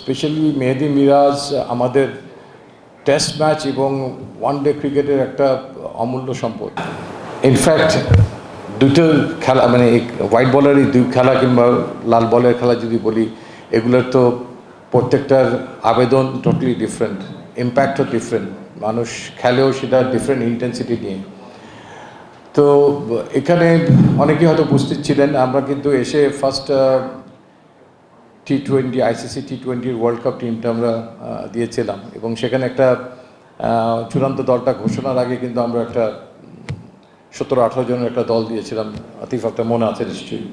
Specially Mehedi Miraz, আমাদের test match এবং one day ক্রিকেটের একটা অমূল্য সম্পদ। ইনফ্যাক্ট দুটো খেলা মানে হোয়াইট বলের এই দুই খেলা কিংবা লাল বলের খেলা যদি বলি, এগুলোর তো প্রত্যেকটার আবেদন টোটালি ডিফারেন্ট ইম্প্যাক্টও ডিফারেন্ট মানুষ খেলেও সেটা ডিফারেন্ট ইন্টেন্সিটি নিয়ে। তো এখানে অনেকেই হয়তো উপস্থিত ছিলেন, আমরা কিন্তু এসে first T twenty ICC T টোয়েন্টির ওয়ার্ল্ড কাপ টিমটা আমরা দিয়েছিলাম। এবং সেখানে একটা চূড়ান্ত দলটা ঘোষণার আগে কিন্তু আমরা একটা সতেরো আঠারো জনের একটা দল দিয়েছিলাম। আতিফ আপনার মনে আছে নিশ্চয়ই।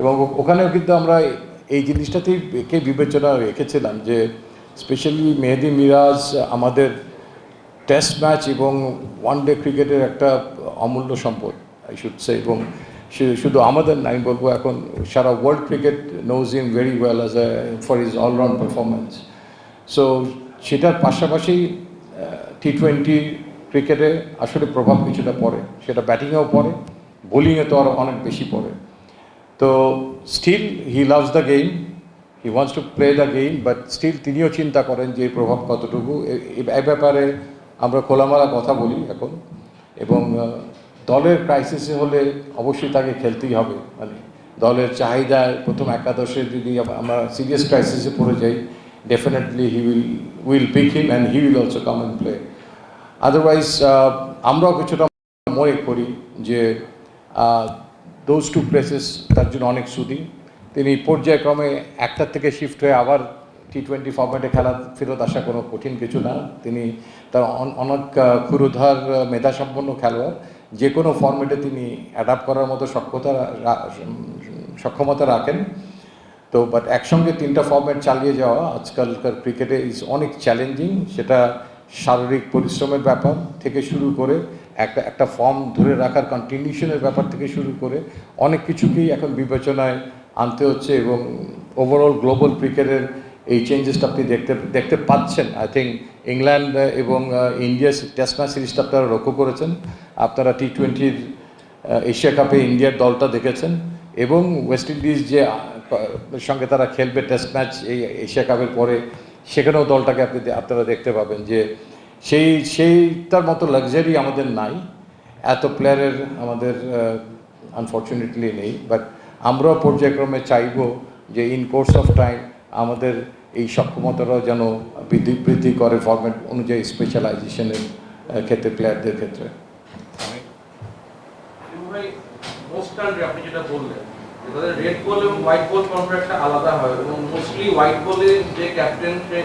এবং ওখানেও কিন্তু আমরা এই জিনিসটাতেই একে বিবেচনা রেখেছিলাম যে স্পেশালি মেহেদি মিরাজ আমাদের টেস্ট ম্যাচ এবং ওয়ান ডে ক্রিকেটের একটা অমূল্য সম্পদ আই শুড সে এবং শুধু আমাদের না আমি বলব, এখন সারা world cricket knows him very well as a for is allround performance so সেটার পাশাপাশি টি টোয়েন্টি ক্রিকেটে আসলে প্রভাব কিছুটা পড়ে, সেটা ব্যাটিংয়েও পড়ে বোলিংয়ে তো আরও অনেক বেশি পড়ে। তো still he loves the game he wants to play the game but still তিনিও চিন্তা করেন যে প্রভাব কতটুকু, এ- ব্যাপারে আমরা খোলামেলা কথা বলি এখন, এবং দলের ক্রাইসিসে হলে অবশ্যই তাকে খেলতেই হবে। মানে দলের চাহিদায় প্রথম একাদশে যদি আমরা সিরিয়াস ক্রাইসিসে পড়ে যাই definitely he will will pick him and he will also come and play otherwise আমরাও কিছুটা মনে করি যে দোজ টু প্লেসেস তার জন্য অনেক সুদিন তিনি পর্যায়ক্রমে একটার থেকে শিফট হয়ে আবার টি টোয়েন্টি ফর্ম্যাটে খেলা ফেরত আসা কোনো কঠিন কিছু না। তিনি তার অন- অনেক ক্ষুরধার মেধাসম্পন্ন খেলোয়াড়। যে কোনো ফর্ম্যাটে তিনি অ্যাডাপ্ট করার মতো সক্ষতা সক্ষমতা রাখেন। তো বাট একসঙ্গে তিনটা ফর্ম্যাট চালিয়ে যাওয়া আজকালকার ক্রিকেটে ইজ অনেক চ্যালেঞ্জিং সেটা শারীরিক পরিশ্রমের ব্যাপার থেকে শুরু করে, একটা একটা ফর্ম ধরে রাখার কন্টিনিউশনের ব্যাপার থেকে শুরু করে, অনেক কিছুকেই এখন বিবেচনায় আনতে হচ্ছে এবং ওভারঅল গ্লোবাল ক্রিকেটের এই চেঞ্জেসটা আপনি দেখতে দেখতে পাচ্ছেন। আই থিঙ্ক ইংল্যান্ড এবং ইন্ডিয়া টেস্ট ম্যাচ সিরিজটা আপনারা লক্ষ্য করেছেন। আপনারা টি টোয়েন্টির এশিয়া কাপে ইন্ডিয়ার দলটা দেখেছেন। এবং ওয়েস্ট ইন্ডিজ যে সঙ্গে তারা খেলবে টেস্ট ম্যাচ এই এশিয়া কাপের পরে, সেখানেও দলটাকে আপনি আপনারা দেখতে পাবেন যে, সেই, সেইটার মতো লাক্সারি আমাদের নাই। এত প্লেয়ারের আমাদের আনফর্চুনেটলি নেই। বাট আমরাও পর্যায়ক্রমে চাইব যে ইন কোর্স অফ টাইম আমাদের এই সক্ষমতাটাও যেন বৃদ্ধি বৃদ্ধি করে ফরম্যাট অনুযায়ী স্পেশালাইজেশনের ক্ষেত্রে প্লেয়ারদের ক্ষেত্রে। আপনি যেটা বললেন রেড বল এবং হোয়াইট বল আলাদা হয় এবং মোস্টলি হোয়াইট যে ক্যাপ্টেন সে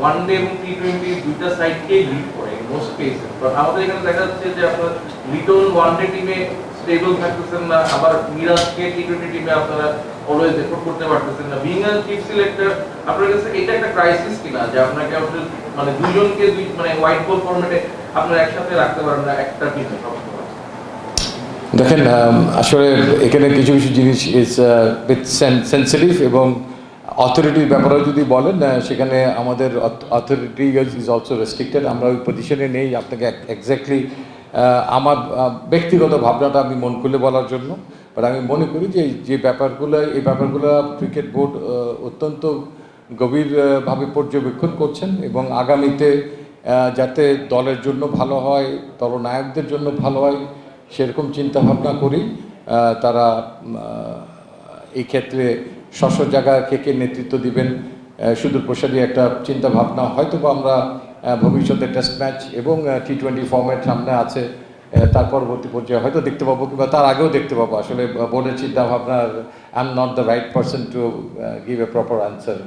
ওয়ান ডে এবং টি টোয়েন্টি দুইটা সাইডকেই করে মোস্ট এখানে দেখা যাচ্ছে যে আপনার ওয়ান ডে টিমে স্টেবল না, আবার মিরাজকে টি টোয়েন্টি টিমে আপনারা অলওয়েজ এফোর্ট করতে পারতেছেন না। বিং অ্যান চিফ সিলেক্টর আপনার কাছে এটা একটা ক্রাইসিস কিনা? যে আপনাকে আসলে মানে দুইজনকে দুই মানে হোয়াইট বল ফরম্যাটে আপনারা একসাথে রাখতে পারেন না, একটা টিমে দেখেন আসলে এখানে কিছু কিছু জিনিস ইজ উইথ সেন্সিটিভ এবং অথরিটির ব্যাপারেও যদি বলেন সেখানে আমাদের অথরিটি ইজ অলসো রেস্ট্রিক্টেড আমরা ওই পজিশনে নেই। আপনাকে এক্স্যাক্টলি আমার ব্যক্তিগত ভাবনাটা আমি মন খুলে বলার জন্য। বাট আমি মনে করি যে যে ব্যাপারগুলো, এই ব্যাপারগুলো ক্রিকেট বোর্ড অত্যন্ত গভীরভাবে পর্যবেক্ষণ করছেন এবং আগামীতে যাতে দলের জন্য ভালো হয়, দলনায়কদের জন্য ভালো হয়, সেরকম চিন্তাভাবনা করি। তারা এই ক্ষেত্রে স্বস্ব জায়গায় কে কে নেতৃত্ব দিবেন সুদূর প্রসারী একটা চিন্তাভাবনা। হয়তো বা আমরা ভবিষ্যতে টেস্ট ম্যাচ এবং টি টোয়েন্টি ফর্ম্যাট সামনে আছে। তার পরবর্তী পর্যায়ে হয়তো দেখতে পাবো কিংবা তার আগেও দেখতে পাবো। আসলে বোর্ডের চিন্তা ভাবনার I am not the right person to give a proper answer